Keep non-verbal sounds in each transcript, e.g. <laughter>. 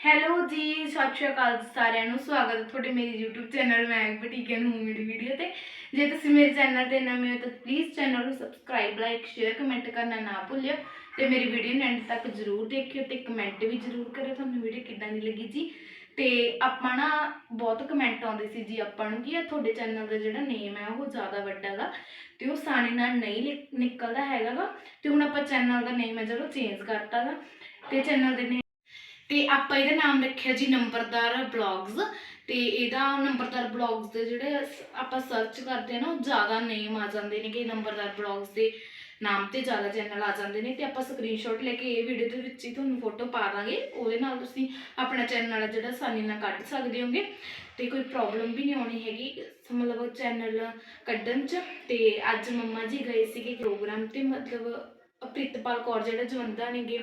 Hello ਜੀ, ਸਤਿ ਸ਼੍ਰੀ ਅਕਾਲ ਸਾਰਿਆਂ ਨੂੰ। ਸਵਾਗਤ ਹੈ ਤੁਹਾਡੇ ਮੇਰੇ YouTube ਚੈਨਲ ਮੈਂ ਬੁਟੀਕ ਹੋਮਮੇਡ ਵੀਡੀਓ ਤੇ। ਜੇ ਤੁਸੀਂ ਮੇਰੇ ਚੈਨਲ ਤੇ ਨਵੇਂ ਹੋ ਤਾਂ ਪਲੀਜ਼ ਚੈਨਲ ਨੂੰ ਸਬਸਕ੍ਰਾਈਬ ਲਾਈਕ ਸ਼ੇਅਰ ਕਮੈਂਟ ਕਰਨਾ ਨਾ ਭੁੱਲਿਓ। ਤੇ ਮੇਰੀ ਵੀਡੀਓ ਨੂੰ ਐਂਡ ਤੱਕ ਜ਼ਰੂਰ ਦੇਖਿਓ ਤੇ ਕਮੈਂਟ ਵੀ ਜ਼ਰੂਰ ਕਰਿਓ। ਤੁਹਾਨੂੰ ਵੀਡੀਓ ਕਿੱਦਾਂ ਦੀ ਲੱਗੀ ਜੀ? ਤੇ ਆਪਾਂ ਨਾ ਬਹੁਤ ਕਮੈਂਟ ਆਉਂਦੇ ਸੀ ਜੀ ਆਪਾਂ ਨੂੰ ਕਿ ਤੁਹਾਡੇ ਚੈਨਲ ਦਾ ਜਿਹੜਾ ਨੇਮ ਹੈ, ਉਹ ਜ਼ਿਆਦਾ ਵੱਡਾ ਗਾ ਤੇ ਉਹ ਸਾਨੇ ਨਾਲ ਨਹੀਂ ਲਿਖ- ਨਿਕਲਦਾ ਹੈਗਾ ਗਾ। ਤੇ ਹੁਣ ਆਪਾਂ ਚੈਨਲ ਦਾ ਨੇਮ ਹੈ ਜਿਹੜਾ ਚੇਂਜ ਕਰਤਾ ਗਾ। ਤੇ ਚੈਨਲ ਦੇ ਨੇ ਤੇ ਆਪਾਂ ਇਹਦਾ ਨਾਮ ਰੱਖਿਆ ਜੀ ਨੰਬਰਦਾਰ ਬਲੌਗਸ ਤੇ ਇਹਦਾ ਨੰਬਰਦਾਰ ਬਲੌਗਸ ਦੇ ਜਿਹੜੇ ਆਪਾਂ ਸਰਚ ਕਰਦੇ ਆ ਨਾ, ਉਹ ਜ਼ਿਆਦਾ ਨੇਮ ਆ ਜਾਂਦੇ ਨੇ ਕਿ ਨੰਬਰਦਾਰ ਬਲੌਗਸ ਦੇ ਨਾਮ ਤੇ ਜ਼ਿਆਦਾ ਚੈਨਲ ਆ ਜਾਂਦੇ ਨੇ, ਤੇ ਆਪਾਂ ਸਕਰੀਨਸ਼ਾਟ ਲੈ ਕੇ ਇਹ ਵੀਡੀਓ ਦੇ ਵਿੱਚ ਹੀ ਤੁਹਾਨੂੰ ਫੋਟੋ ਪਾ ਦਾਂਗੇ, ਉਹਦੇ ਨਾਲ ਤੁਸੀਂ ਆਪਣਾ ਚੈਨਲ ਜਿਹੜਾ ਆਸਾਨੀ ਨਾਲ ਕੱਢ ਸਕਦੇ ਹੋਗੇ, ਤੇ ਕੋਈ ਪ੍ਰੋਬਲਮ ਵੀ ਨਹੀਂ ਆਉਣੀ ਹੈਗੀ ਮਤਲਬ ਚੈਨਲ ਕੱਢਣ 'ਚ, ਤੇ ਅੱਜ ਮੰਮਾ ਜੀ ਗਏ ਸੀਗੇ ਪ੍ਰੋਗਰਾਮ ਤੇ, ਮਤਲਬ ਪ੍ਰਿਤਪਾਲ ਕੌਰ ਜਿਹੜਾ ਜਵੰਦਾ ਨੇਗੇ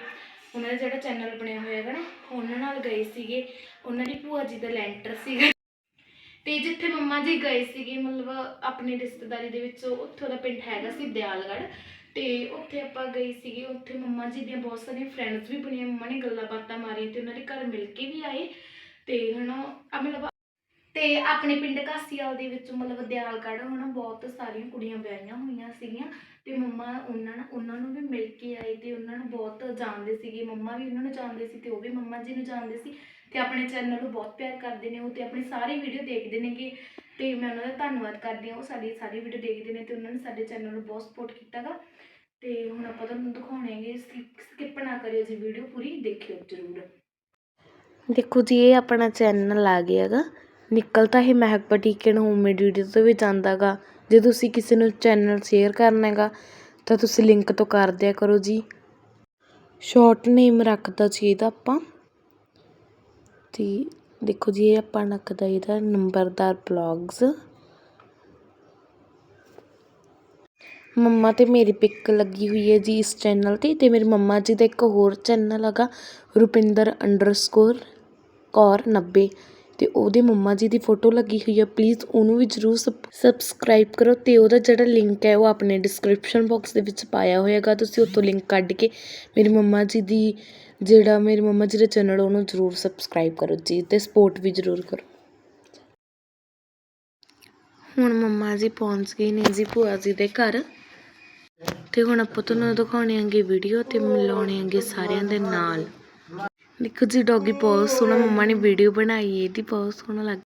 ਉਹਨਾਂ ਦਾ ਜਿਹੜਾ ਚੈਨਲ ਬਣਿਆ ਹੋਇਆ ਹੈਗਾ ਨਾ, ਉਹਨਾਂ ਨਾਲ ਗਏ ਸੀਗੇ। ਉਹਨਾਂ ਦੀ ਭੂਆ ਜੀ ਦਾ ਲੈਂਟਰ ਸੀਗਾ। ਤੇ ਜਿੱਥੇ ਮੰਮਾ ਜੀ ਗਏ ਸੀਗੇ, ਮਤਲਬ ਆਪਣੀ ਰਿਸ਼ਤੇਦਾਰੀ ਦੇ ਵਿੱਚ ਉੱਥੋਂ ਦਾ ਪਿੰਡ ਹੈਗਾ ਸੀ ਦਿਆਲਗੜ੍ਹ। ਤੇ ਉੱਥੇ ਆਪਾਂ ਗਏ ਸੀਗੇ, ਉੱਥੇ ਮੰਮਾ ਜੀ ਦੀਆਂ ਬਹੁਤ ਸਾਰੀਆਂ ਫਰੈਂਡਸ ਵੀ ਬਣੀਆਂ। ਮੰਮਾ ਨੇ ਗੱਲਾਂ ਬਾਤਾਂ ਮਾਰੀਆਂ ਤੇ ਉਹਨਾਂ ਦੇ ਘਰ ਮਿਲ ਕੇ ਵੀ ਆਏ। ਤੇ ਹੁਣ ਆ ਮਤਲਬ ਤੇ ਆਪਣੇ ਪਿੰਡ ਕਾਸੀਵਾਲ ਦੇ ਵਿੱਚ ਮਤਲਬ ਦਿਆਲਗੜ੍ਹ ਹੋਣਾ ਬਹੁਤ ਸਾਰੀਆਂ ਕੁੜੀਆਂ ਵਿਆਹੀਆਂ ਹੋਈਆਂ ਸੀਗੀਆਂ ਤੇ ਮੰਮਾ ਉਹਨਾਂ ਨਾਲ, ਉਹਨਾਂ ਨੂੰ ਵੀ ਮਿਲ ਕੇ ਆਏ ਤੇ ਉਹਨਾਂ ਨੂੰ ਬਹੁਤ ਜਾਣਦੇ ਸੀਗੇ, ਮੰਮਾ ਵੀ ਉਹਨਾਂ ਨੂੰ ਜਾਣਦੇ ਸੀ ਤੇ ਉਹ ਵੀ ਮੰਮਾ ਜੀ ਨੂੰ ਜਾਣਦੇ ਸੀ ਤੇ ਆਪਣੇ ਚੈਨਲ ਨੂੰ ਬਹੁਤ ਪਿਆਰ ਕਰਦੇ ਨੇ ਉਹ ਤੇ ਆਪਣੀ ਸਾਰੀ ਵੀਡੀਓ ਦੇਖਦੇ ਨੇਗੇ ਤੇ ਮੈਂ ਉਹਨਾਂ ਦਾ ਧੰਨਵਾਦ ਕਰਦੀ ਹਾਂ, ਉਹ ਸਾਡੀ ਸਾਰੀ ਵੀਡੀਓ ਦੇਖਦੇ ਨੇ ਤੇ ਉਹਨਾਂ ਨੇ ਸਾਡੇ ਚੈਨਲ ਨੂੰ ਬਹੁਤ ਸਪੋਰਟ ਕੀਤਾਗਾ ਤੇ ਹੁਣ ਆਪਾਂ ਤੁਹਾਨੂੰ ਦਿਖਾਉਣੇਗੇ ਸਕਿਪ ਨਾ ਕਰਿਓ ਜੀ ਵੀਡੀਓ ਪੂਰੀ, ਦੇਖਿਓ ਜ਼ਰੂਰ। ਦੇਖੋ ਜੀ, ਇਹ ਆਪਣਾ ਚੈਨਲ ਆ ਗਿਆ ਗਾ ਨਿਕਲ ਤਾਂ ਇਹ ਮਹਿਕ ਬੁਟੀਕ ਐਂਡ ਹੋਮਮੇਡ ਵੀਡੀਓ ਤੋਂ ਵੀ ਜਾਂਦਾ ਗਾ ਜੇ ਤੁਸੀਂ ਕਿਸੇ ਨੂੰ ਚੈਨਲ ਸ਼ੇਅਰ ਕਰਨਾ ਹੈਗਾ, ਤਾਂ ਤੁਸੀਂ ਲਿੰਕ ਤੋਂ ਕਰ ਦਿਆ ਕਰੋ ਜੀ। ਸ਼ਾਰਟ ਨੇਮ ਰੱਖਦਾ ਜੀ ਇਹਦਾ ਆਪਾਂ। ਤੇ ਦੇਖੋ ਜੀ, ਇਹ ਆਪਾਂ ਰੱਖਦਾ ਇਹਦਾ ਨੰਬਰਦਾਰ ਬਲੌਗਸ ਮੰਮਾ ਤੇ ਮੇਰੀ ਪਿਕ ਲੱਗੀ ਹੋਈ ਹੈ ਜੀ ਇਸ ਚੈਨਲ ਤੇ ਤੇ ਮੇਰੀ ਮੰਮਾ ਜੀ ਦਾ ਇੱਕ ਹੋਰ ਚੈਨਲ ਹੈਗਾ ਰੁਪਿੰਦਰ ਅੰਡਰਸਕੋਰ ਕੌਰ 90 ਅਤੇ ਉਹਦੇ ਮੰਮਾ ਜੀ ਦੀ ਫੋਟੋ ਲੱਗੀ ਹੋਈ ਆ ਪਲੀਜ਼ ਉਹਨੂੰ ਵੀ ਜਰੂਰ ਸਬ ਸਬਸਕ੍ਰਾਈਬ ਕਰੋ ਅਤੇ ਉਹਦਾ ਜਿਹੜਾ ਲਿੰਕ ਹੈ ਉਹ ਆਪਣੇ ਡਿਸਕ੍ਰਿਪਸ਼ਨ ਬਾਕਸ ਦੇ ਵਿੱਚ ਪਾਇਆ ਹੋਏਗਾ, ਤੁਸੀਂ ਉੱਥੋਂ ਲਿੰਕ ਕੱਢ ਕੇ ਮੇਰੀ ਮੰਮਾ ਜੀ ਦੀ ਜਿਹੜਾ ਮੇਰੇ ਮੰਮਾ ਜੀ ਦਾ ਚੈਨਲ ਉਹਨੂੰ ਜਰੂਰ ਸਬਸਕ੍ਰਾਈਬ ਕਰੋ ਜੀ ਅਤੇ ਸਪੋਰਟ ਵੀ ਜਰੂਰ ਕਰੋ। ਹੁਣ ਮੰਮਾ ਜੀ ਪਹੁੰਚ ਗਏ ਨੇ ਜੀ ਭੂਆ ਜੀ ਦੇ ਘਰ। ਤੇ ਹੁਣ ਆਪਾਂ ਤੁਹਾਨੂੰ ਦਿਖਾਉਣੇ ਆਂਗੇ ਵੀਡੀਓ ਤੇ ਮਿਲਾਉਣੇ ਆਂਗੇ ਸਾਰਿਆਂ ਦੇ ਨਾਲ। ਦੇਖੋ ਜੀ ਡੌਗੀ ਬਹੁਤ ਸੋਹਣਾ ਮੰਮਾ ਨੇ ਵੀਡੀਓ ਬਣਾਈ ਹੈ ਇਹਦੀ ਬਹੁਤ ਸੋਹਣਾ ਲੱਗ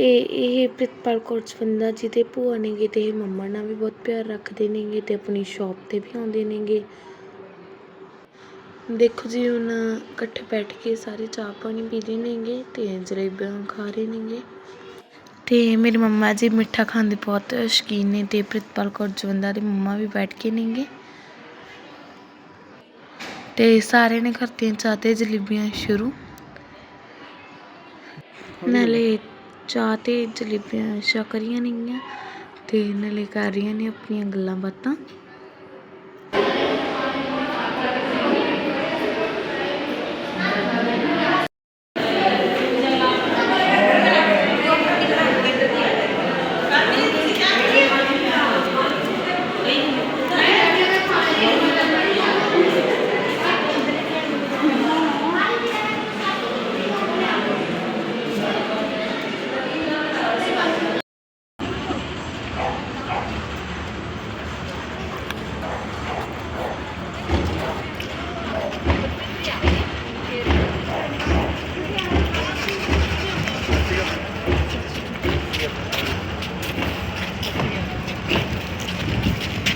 ਅਤੇ ਇਹ ਪ੍ਰਿਤਪਾਲ ਕੌਰ ਜਵੰਦਾ ਜੀ ਦੇ ਭੂਆ ਨੇਗੇ ਅਤੇ ਇਹ ਮੰਮਾ ਨਾਲ ਵੀ ਬਹੁਤ ਪਿਆਰ ਰੱਖਦੇ ਨੇਗੇ ਅਤੇ ਆਪਣੀ ਸ਼ਾਪ ਤੇ ਵੀ ਆਉਂਦੇ ਨੇਗੇ। ਦੇਖੋ ਜੀ, ਹੁਣ ਇਕੱਠੇ ਬੈਠ ਕੇ ਸਾਰੇ ਚਾਹ ਪਾਣੀ ਪੀ ਰਹੇ ਨੇਗੇ ਅਤੇ ਜਲੇਬੀਆਂ ਖਾ ਰਹੇ ਨੇਗੇ। ਤੇ ਮੇਰੀ ਮੰਮਾ ਜੀ ਮਿੱਠਾ ਖਾਣ ਦੇ ਬਹੁਤ ਸ਼ੌਕੀਨ ਨੇ ਤੇ ਪ੍ਰਿਤਪਾਲ ਕੌਰ ਜਵੰਦਾ ਦੇ ਮੰਮਾ ਵੀ ਬੈਠ ਕੇ ਨੇਗੇ। ਤੇ ਸਾਰੇ ਨੇ ਕਰਤੀਆਂ ਚਾਹ ਤੇ ਜਲੇਬੀਆਂ ਸ਼ੁਰੂ। ਨਾਲੇ ਚਾਹ ਤੇ ਜਲੇਬੀਆਂ ਛਕ ਰਹੀਆਂ ਨੇਗੀਆਂ ਤੇ ਨਾਲੇ ਕਰ ਰਹੀਆਂ ਨੇ ਆਪਣੀਆਂ ਗੱਲਾਂ ਬਾਤਾਂ।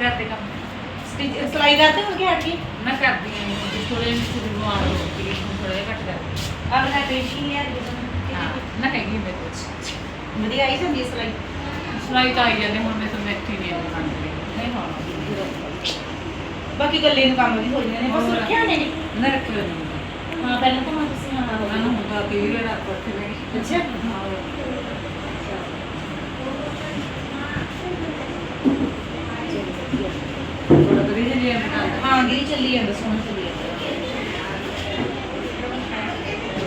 ਘਰ ਦੇ ਕੰਮ। ਸਲਾਈ ਕਰਦੇ ਹੋ ਕਿ ਹਟ ਗਈ ਮੈਂ ਕਰਦੀ ਹਾਂ ਥੋੜੇ ਜਿਹੇ ਬਿਮਾਰ ਹੋ ਗਈ ਥੋੜਾ ਜਿਹਾ ਘੱਟ ਕਰ ਪੇਸ਼ੀ ਲਿਆ ਹਾਂ ਨਾ ਹੈਗੀ ਮੇਰੇ ਕੋਲ। ਵਧੀਆ ਆਈ ਜਾਂਦੀ ਸਲਾਈ? ਸੁਣਾਈ ਤਾਂ ਆਈ ਜਾਂਦੇ ਹੁਣ ਮੈਂ ਤਾਂ ਮੈਥੀ ਨਹੀਂ ਆਉਂਦੀ ਨਹੀਂ ਹੋਣਾ। ਬਾਕੀ ਗੱਲੇ ਨੂੰ ਕੰਮ ਵੀ ਹੋ ਜਾਂਦੇ ਨੇ ਬਸ ਰੱਖਿਆ ਨੇ ਨੇ ਨਾ ਰੱਖ ਲੈਣੀ ਹਾਂ ਪਹਿਲਾਂ ਤਾਂ ਮੈਂ ਤੁਸੀਂ ਹਾਂ ਉਹਨਾਂ ਨੂੰ ਹੁੰਦਾ ਕਿ। ਇਹ ਰਾਤ ਤੇ ਨਹੀਂ ਅੱਛਾ ਥੋੜਾ ਜੇ ਹਾਂ ਗਈ ਚੱਲੀ ਜਾਂਦਾ ਸੋਹਣਾ ਚੱਲੀ ਜਾਂਦਾ।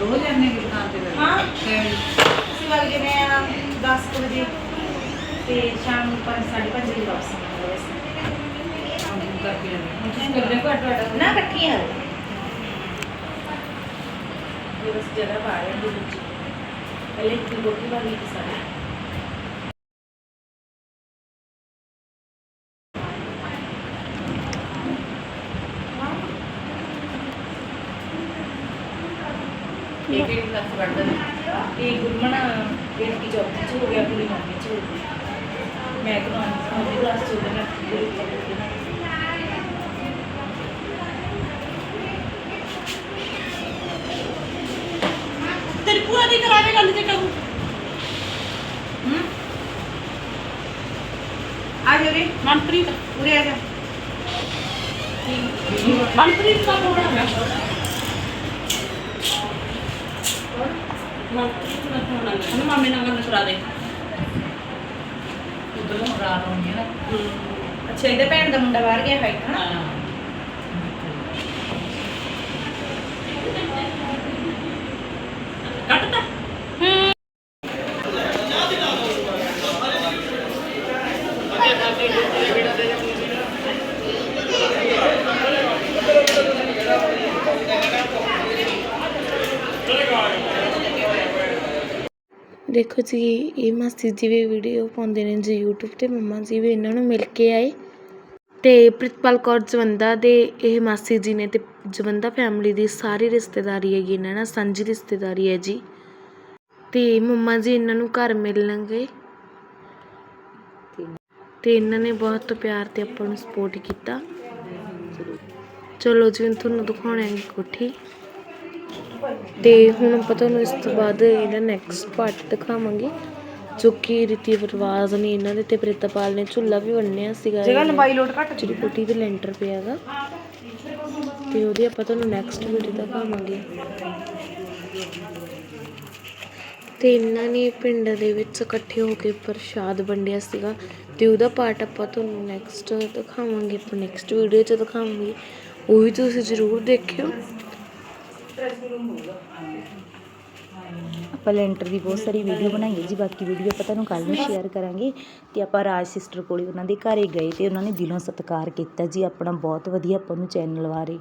ਰੋਜ਼ ਆਨੇ ਦੀ ਦੁਕਾਨ ਤੇ ਹਾਂ। ਤੇ ਅਸੀਂ ਵਗ ਜਨੇ ਆ 10 ਕੁ ਵਜੇ ਤੇ ਸ਼ਾਮ ਨੂੰ 5:30 ਵਜੇ ਵਾਪਸ ਆਉਂਦੇ ਬਸ ਕੰਮ ਕਰਕੇ ਆਉਂਦੇ ਹੁਣ ਤੁਸੀਂ ਕਰਦੇ ਘੱਟ ਤੁਹਾਡਾ ਨਾ ਇਕੱਠੀ ਆ ਇਹ ਬਸ ਜਗ੍ਹਾ ਬਾਹਰ ਹੈ ਦੇ ਵਿੱਚ ਪਹਿਲੇ ਇੱਕ ਗੋਟੀ ਵਾਲੀ ਇੱਕ ਸਾਡੀ ਇਹ ਕਿਹੜੀ ਕਲਾਸ ਪੜ੍ਹਦੇ ਨੇ ਇਹ ਗੁਰਮਨ ਇਹ ਕੀ ਚੌਥੀ ਚ ਹੋ ਗਿਆ ਪੂਰੀ ਨੌਵੀਂ ਚ ਹੋ ਗਈ ਮੈਂ ਕਿਹਾ ਨੌਵੀਂ ਕਲਾਸ ਚ ਹੋ ਗਿਆ ਮੈਂ ਪੂਰੀ ਚੌਥੀ ਚ ਆ ਜਾ ਰੇ ਉਰੇ ਆ ਜਾ। ਮਾਮੇ ਨਾਲ ਗੱਲ ਕਰਾ ਦੇ। ਉਧਰ ਨੂੰ ਰਾਤ ਹੋਣੀ ਹੈ ਨਾ। ਅੱਛਾ ਇਹਦੇ ਭੈਣ ਦਾ ਮੁੰਡਾ ਬਾਹਰ ਗਿਆ ਹੈ ਹਨਾ ਹਾਂ। ਕੱਟਤਾ। ਦੇਖੋ ਜੀ, ਇਹ ਮਾਸੀ ਜੀ ਵੀ ਵੀਡੀਓ ਪਾਉਂਦੇ ਨੇ ਜੀ YouTube ਤੇ, ਮੰਮਾ ਜੀ ਵੀ ਇਹਨਾਂ ਨੂੰ ਮਿਲ ਕੇ ਆਏ। ਤੇ ਪ੍ਰਿਤਪਾਲ ਕੌਰ ਜਵੰਦਾ ਦੇ ਇਹ ਮਾਸੀ ਜੀ ਨੇ ਤੇ ਜਵੰਦਾ ਫੈਮਿਲੀ ਦੀ ਸਾਰੀ ਰਿਸ਼ਤੇਦਾਰੀ ਹੈਗੀ ਇਹਨਾਂ ਨਾਲ ਸਾਂਝੀ ਰਿਸ਼ਤੇਦਾਰੀ ਹੈ ਜੀ। ਤੇ ਮੰਮਾ ਜੀ ਇਹਨਾਂ ਨੂੰ ਘਰ ਮਿਲਣਗੇ। ਤੇ ਇਹਨਾਂ ਨੇ ਬਹੁਤ ਪਿਆਰ ਤੇ ਆਪਾਂ ਨੂੰ ਸਪੋਰਟ ਕੀਤਾ। ਚਲੋ ਜੀ ਤੁਹਾਨੂੰ ਦਿਖਾਉਣਾ ਹੈ ਕੋਠੀ। ਤੇ ਹੁਣ ਆਪਾਂ ਤੁਹਾਨੂੰ ਇਸ ਤੋਂ ਬਾਅਦ ਇਹਦਾ ਨੈਕਸਟ ਪਾਰਟ ਦਿਖਾਵਾਂਗੇ ਜੋ ਕਿ ਰੀਤੀ ਰਿਵਾਜ਼ ਨੇ ਇਹਨਾਂ ਦੇ ਤੇ ਪ੍ਰਿਤਪਾਲ ਨੇ ਝੁੱਲਾ ਵੀ ਬੰਨਿਆ ਸੀਗਾ। ਜਗ੍ਹਾ ਲੰਬਾਈ ਲੋਟ ਘੱਟ ਜਿਹੜੀ ਕੋਠੀ ਤੇ ਲੈਂਟਰ ਪਿਆਗਾ ਤੇ ਉਹਦੀ ਆਪਾਂ ਤੁਹਾਨੂੰ ਨੈਕਸਟ ਵੀਡੀਓ ਦਿਖਾਵਾਂਗੇ। ਤੇ ਇਹਨਾਂ ਨੇ ਪਿੰਡ ਦੇ ਵਿੱਚ ਇਕੱਠੇ ਹੋ ਕੇ ਪ੍ਰਸ਼ਾਦ ਵੰਡਿਆ ਸੀਗਾ। ਤੇ ਉਹਦਾ ਪਾਰਟ ਆਪਾਂ ਤੁਹਾਨੂੰ ਨੈਕਸਟ ਦਿਖਾਵਾਂਗੇ, ਆਪਾਂ ਨੈਕਸਟ ਵੀਡੀਓ 'ਚ ਦਿਖਾਵਾਂਗੇ। ਉਹ ਵੀ ਤੁਸੀਂ ਜ਼ਰੂਰ ਦੇਖਿਓ। ਆਪਾਂ ਲੈਂਟਰ ਦੀ ਬਹੁਤ ਸਾਰੀ ਵੀਡੀਓ ਬਣਾਈ ਹੈ ਜੀ, ਬਾਕੀ ਵੀਡੀਓ ਆਪਾਂ ਤੁਹਾਨੂੰ ਕੱਲ੍ਹ ਨੂੰ ਸ਼ੇਅਰ ਕਰਾਂਗੇ। ਤੇ ਆਪਾਂ ਰਾਜ ਸਿਸਟਰ ਕੋਲੇ ਉਹਨਾਂ ਦੇ ਘਰੇ ਗਏ ਤੇ ਉਹਨਾਂ ਨੇ ਦਿਲੋਂ ਸਤਿਕਾਰ ਕੀਤਾ ਜੀ, ਆਪਣਾ ਬਹੁਤ ਵਧੀਆ ਆਪਾਂ ਨੂੰ ਚੈਨਲ ਬਾਰੇ।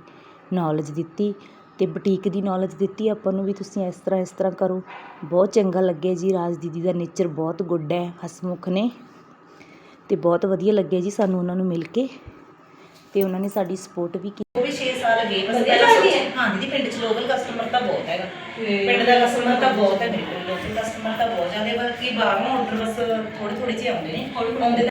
ਨੌਲੇਜ ਦਿੱਤੀ ਤੇ ਬੁਟੀਕ ਦੀ ਨੌਲੇਜ ਦਿੱਤੀ। ਆਪਾਂ ਨੂੰ ਵੀ ਤੁਸੀਂ ਇਸ ਤਰ੍ਹਾਂ ਇਸ ਤਰ੍ਹਾਂ ਕਰੋ। ਬਹੁਤ ਚੰਗਾ ਲੱਗਿਆ ਜੀ। ਰਾਜ ਦੀਦੀ ਦਾ ਨੇਚਰ ਬਹੁਤ ਗੁੱਡ ਹੈ। ਹਸਮੁਖ ਨੇ। ਤੇ ਬਹੁਤ ਵਧੀਆ ਲੱਗਿਆ ਜੀ ਸਾਨੂੰ ਉਹਨਾਂ ਨੂੰ ਮਿਲ ਕੇ। ਤੇ ਉਹਨਾਂ ਨੇ ਸਾਡੀ ਸਪੋਰਟ ਵੀ ਕੀਤੀ। ਉਹ ਵੀ 6 ਸਾਲ ਗਏ ਬਸ ਪਹਿਲਾਂ ਹਾਂ। ਦੀਦੀ ਪਿੰਡ ਚ ਲੋਕਲ ਕਸਟਮਰ ਤਾਂ ਬਹੁਤ ਹੈਗਾ। ਪਿੰਡ ਦਾ ਕਸਟਮਰ ਤਾਂ ਬਹੁਤ ਹੈ। ਮੇਰੇ ਕੋਲ ਲੋਕਲ ਕਸਟਮਰ ਤਾਂ ਬਹੁਤ ਜ਼ਿਆਦਾ ਬਾਕੀ ਬਾਹਰੋਂ ਆਰਡਰ ਬਸ ਥੋੜੇ ਥੋੜੇ ਜਿਹੇ ਆਉਂਦੇ ਨੇ। ਆਉਂਦੇ ਇਹ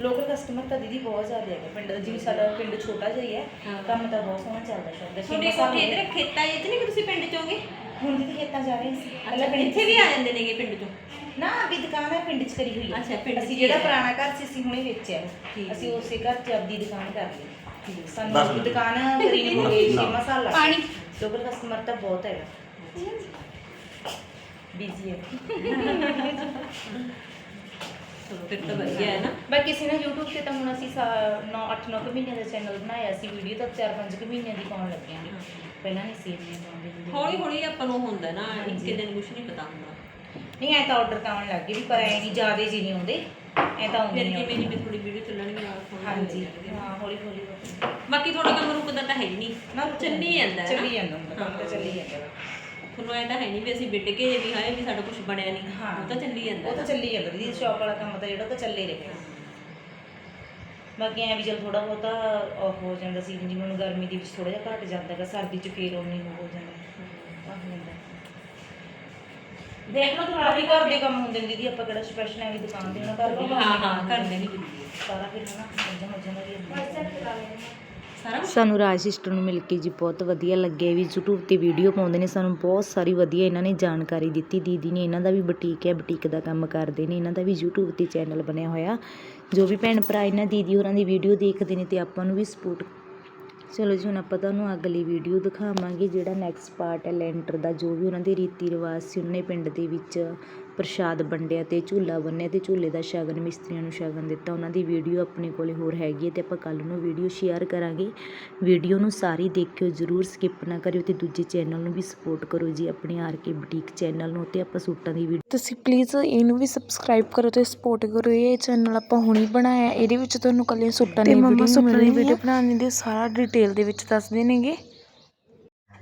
ਲੋਕਲ ਕਸਟਮਰ ਤਾਂ ਦੀਦੀ ਬਹੁਤ ਜ਼ਿਆਦਾ ਹੈਗਾ ਪਿੰਡ ਦਾ ਜਿਵੇਂ ਸਾਡਾ ਪਿੰਡ ਛੋਟਾ ਜਿਹਾ ਹੀ ਹੈ ਹਾਂ। ਕੰਮ ਤਾਂ ਬਹੁਤ ਸੋਹਣਾ ਚੱਲਦਾ ਸ਼ੌਪ ਦਾ ਤੁਹਾਡੇ ਕੋਠੇ ਇਧਰ ਖੇਤਾਂ 'ਚ ਨਹੀਂ ਕਿ ਤੁਸੀਂ ਪਿੰਡ 'ਚ ਹੋਗੇ ਹੁਣ ਦੀਦੀ ਖੇਤਾਂ ਜਾ ਰਹੇ ਸੀ। ਅੱਛਾ ਇੱਥੇ ਵੀ ਆ ਜਾਂਦੇ ਨੇਗੇ ਪਿੰਡ 'ਚੋਂ? ਨਾ ਵੀ ਦੁਕਾਨ ਹੈ ਪਿੰਡ 'ਚ ਕਰੀ ਹੋਈ ਹੈ ਅੱਛਾ, ਪਿੰਡ 'ਚ ਅਸੀਂ ਹੀ ਜਿਹੜਾ ਹੈ। ਪੁਰਾਣਾ ਘਰ ਸੀ ਅਸੀਂ ਹੁਣੇ ਵੇਚਿਆ ਹੈ। ਠੀਕ ਅਸੀਂ ਉਸੇ ਘਰ 'ਚ ਆਪਦੀ ਦੁਕਾਨ ਕਰ ਲਈ। ਸਾਨੂੰ ਆਪਦੀ ਦੁਕਾਨ ਕਰੀ ਨੂੰ ਹੋ ਗਏ 6 ਸਾਲ ਲੱਗ ਪਾਣੀ। ਲੋਕਲ ਕਸਟਮਰ ਤਾਂ ਬਹੁਤ ਹੈਗਾ। ਬੀਜ਼ੀ ਹੈ। <laughs> ਚਲੋ ਫਿਰ ਤਾਂ ਵਧੀਆ ਹੈ ਨਾ। ਬਾਕੀ ਅਸੀਂ ਨਾ YouTube ਤੇ ਤਾਂ ਹੁਣ ਅਸੀਂ 9 8 9 ਮਹੀਨਿਆਂ ਦਾ ਚੈਨਲ ਬਣਾਇਆ ਸੀ ਵੀਡੀਓ ਤਾਂ 4 5 ਮਹੀਨਿਆਂ ਦੀ ਪਾਉਣ ਲੱਗੇ ਹਾਂ। ਪਹਿਲਾਂ ਨਹੀਂ ਸੀ ਇੰਨੀ ਪਾਉਂਦੇ ਹੁੰਦੇ। ਹੌਲੀ ਹੌਲੀ ਆਪਾਂ ਨੂੰ ਹੁੰਦਾ ਨਾ ਇੱਕ ਦਿਨ ਕੁਝ ਨਹੀਂ ਪਤਾ ਹੁੰਦਾ। ਨਹੀਂ ਐ ਤਾਂ ਆਰਡਰ ਤਾਂ ਆਉਣ ਲੱਗ ਗਏ ਵੀ ਪਰ ਐ ਨਹੀਂ ਜ਼ਿਆਦੇ ਜੀ ਨਹੀਂ ਆਉਂਦੇ। ਐ ਤਾਂ ਆਉਂਦੇ ਫਿਰ ਨਹੀਂ ਜਿਵੇਂ ਜਿਵੇਂ ਥੋੜੀ ਵੀਡੀਓ ਚੱਲਣਗੇ ਨਾਲ ਹੌਲੀ ਹੌਲੀ ਹਾਂਜੀ। ਚੱਲਣਗੇ। ਹਾਂ ਹੌਲੀ ਹੌਲੀ ਹੌਲੀ। ਬਾਕੀ ਤੁਹਾਡਾ ਕੰਮ ਰੁਕਦਾ ਤਾਂ ਹੈ ਹੀ ਨਹੀਂ। ਨਾ ਚੱਲੀ ਜਾਂਦਾ। ਚੱਲੀ ਜਾਂਦਾ ਹੁੰਦਾ ਕੰਮ ਤਾਂ ਚੱਲੀ ਜਾਂਦਾ। ਤੁਹਾਨੂੰ ਐ ਤਾਂ ਹੈ ਨਹੀਂ ਵੀ ਅਸੀਂ ਵਿੱਢ ਕੇ ਵੀ ਹਾਏ ਵੀ ਸਾਡਾ ਕੁਝ ਬਣਿਆ ਨਹੀਂ ਹਾਂ। ਉਹ ਤਾਂ ਚੱਲੀ ਜਾਂਦਾ। ਉਹ ਤਾਂ ਚੱਲੀ ਜਾਂਦਾ। ਦੀਦੀ ਸ਼ੌਪ ਵਾਲਾ ਕੰਮ ਤਾਂ ਜਿਹੜਾ ਉਹ ਤਾਂ ਚੱਲੇ ਰਿਹਾ ਬਾਕੀ ਐ ਵੀ ਚਲ ਥੋੜਾ ਬਹੁਤਾ ਆਫ ਹੋ ਜਾਂਦਾ ਸੀ ਜਿਵੇਂ ਹੁਣ ਗਰਮੀ ਦੇ ਵਿੱਚ ਥੋੜਾ ਜਿਹਾ ਘਟ ਜਾਂਦਾ ਹੈਗਾ ਸਰਦੀ ਚ ਫੇਰ ਉਨੀ ਹੋ ਜਾਂਦਾ। ਆਹ ਹੋ ਜਾਂਦਾ। ਦੇਖ ਲਓ ਥੋੜਾ ਵੀ ਘਰ ਦੇ ਕੰਮ ਹੁੰਦੇ ਨੇ ਦੀਦੀ ਆਪਾਂ ਕਿਹੜਾ ਸਪੈਸ਼ਲ ਐਵੇਂ ਦੁਕਾਨ ਤੇ ਉਹਨਾਂ ਘਰ ਵੀ ਹਾਂ ਹਾਂ ਕਰਦੇ ਨਹੀਂ ਸਾਰਾ ਫਿਰ ਹਨਾ ਮੱਝਾਂ ਮੱਝਾਂ ਦਾ ਵੀ ਹੁੰਦਾ। ਸਾਨੂੰ ਰਾਜ ਸਿਸਟਰ ਨੂੰ ਮਿਲ ਕੇ ਜੀ ਬਹੁਤ ਵਧੀਆ ਲੱਗਿਆ ਵੀ YouTube ਤੇ ਵੀਡੀਓ ਪਾਉਂਦੇ ਨੇ, ਸਾਨੂੰ ਬਹੁਤ ਸਾਰੀ ਵਧੀਆ ਇਹਨਾਂ ਨੇ ਜਾਣਕਾਰੀ ਦਿੱਤੀ। ਦੀਦੀ ਨੇ ਇਹਨਾਂ ਦਾ ਵੀ ਬੁਟੀਕ ਹੈ, ਬੁਟੀਕ ਦਾ ਕੰਮ ਕਰਦੇ ਨੇ, ਇਹਨਾਂ ਦਾ ਵੀ YouTube ਤੇ ਚੈਨਲ ਬਣਿਆ ਹੋਇਆ। ਜੋ ਵੀ ਭੈਣ ਭਰਾ ਇਹਨਾਂ, ਦੀਦੀ ਹੋਰਾਂ ਦੀ ਵੀਡੀਓ ਦੇਖਦੇ ਨੇ ਤੇ ਆਪਾਂ ਨੂੰ ਵੀ ਸਪੋਰਟ ਚਲੋ ਜੀ, ਹੁਣ ਆਪਾਂ ਤੁਹਾਨੂੰ ਅਗਲੀ ਵੀਡੀਓ ਦਿਖਾਵਾਂਗੇ ਜਿਹੜਾ ਨੈਕਸਟ ਪਾਰਟ ਹੈ, ਲੈਂਟਰ ਦਾ, ਜੋ ਵੀ ਉਹਨਾਂ ਦੇ ਰੀਤੀ ਰਿਵਾਜ ਸੀ, ਉਹਨੇ ਪਿੰਡ ਦੇ ਵਿੱਚ ਪ੍ਰਸ਼ਾਦ ਵੰਡਿਆ ਤੇ ਝੂਲਾ ਬੰਨਿਆ ਤੇ ਝੂਲੇ ਦਾ ਸ਼ਗਨ ਮਿਸਤਰੀਆਂ ਨੂੰ ਸ਼ਗਨ ਦਿੱਤਾ। ਉਹਨਾਂ ਦੀ ਵੀਡੀਓ ਆਪਣੇ ਕੋਲੇ ਹੋਰ ਹੈਗੀ ਹੈ ਤੇ ਆਪਾਂ ਕੱਲ ਨੂੰ ਵੀਡੀਓ ਸ਼ੇਅਰ ਕਰਾਂਗੇ। ਵੀਡੀਓ ਨੂੰ ਸਾਰੀ ਦੇਖਿਓ ਜਰੂਰ ਸਕਿਪ ਨਾ ਕਰਿਓ ਤੇ ਦੂਜੇ ਚੈਨਲ ਨੂੰ ਵੀ ਸਪੋਰਟ ਕਰੋ ਜੀ ਆਪਣੇ ਆਰ ਕੇ ਬੁਟੀਕ ਚੈਨਲ ਨੂੰ ਤੇ ਆਪਾਂ ਸੂਟਾਂ ਦੀ ਵੀਡੀਓ ਤੁਸੀਂ ਪਲੀਜ਼ ਇਹਨੂੰ ਵੀ ਸਬਸਕ੍ਰਾਈਬ ਕਰੋ ਤੇ ਸਪੋਰਟ ਕਰੋ। ਇਹ ਚੈਨਲ ਆਪਾਂ ਹੁਣੀ ਬਣਾਇਆ ਇਹਦੇ ਵਿੱਚ ਤੁਹਾਨੂੰ ਕੱਲੀਆਂ ਸੂਟਾਂ ਦੀ ਵੀਡੀਓ ਸੂਟਾਂ ਦੀ ਵੀਡੀਓ ਬਣਾਉਣ ਦੀ ਸਾਰਾ ਡਿਟੇਲ ਦੇ ਵਿੱਚ ਦੱਸਦੇ ਨੇਗੇ।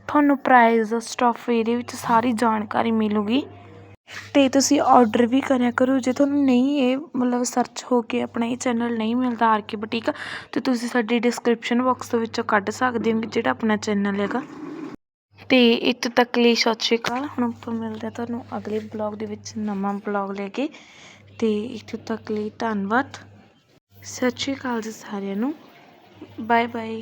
ਤੁਹਾਨੂੰ ਪ੍ਰਾਈਸ ਸਟਾਫ ਇਹਦੇ ਵਿੱਚ ਸਾਰੀ ਜਾਣਕਾਰੀ ਮਿਲੂਗੀ। ਅਤੇ ਤੁਸੀਂ ਔਡਰ ਵੀ ਕਰਿਆ ਕਰੋ। ਜੇ ਤੁਹਾਨੂੰ ਨਹੀਂ ਇਹ ਮਤਲਬ ਸਰਚ ਹੋ ਕੇ ਆਪਣਾ ਇਹ ਚੈਨਲ ਨਹੀਂ ਮਿਲਦਾ ਆਰ ਕੇ ਬੁਟੀਕ ਤੇ ਤੁਸੀਂ ਸਾਡੀ ਡਿਸਕ੍ਰਿਪਸ਼ਨ ਬਾਕਸ ਦੇ ਵਿੱਚੋਂ ਕੱਢ ਸਕਦੇ ਹੋ ਜਿਹੜਾ ਆਪਣਾ ਚੈਨਲ ਹੈਗਾ। ਅਤੇ ਇੱਥੋਂ ਤੱਕ ਲਈ ਸਤਿ ਸ਼੍ਰੀ ਅਕਾਲ। ਹੁਣ ਆਪਾਂ ਮਿਲਦੇ ਤੁਹਾਨੂੰ ਅਗਲੇ ਬਲੌਗ ਦੇ ਵਿੱਚ, ਨਵਾਂ ਬਲੌਗ ਲੈ ਕੇ। ਅਤੇ ਇੱਥੋਂ ਤੱਕ ਲਈ ਧੰਨਵਾਦ। ਸਤਿ ਸ਼੍ਰੀ ਅਕਾਲ ਜੀ ਸਾਰਿਆਂ ਨੂੰ। Bye bye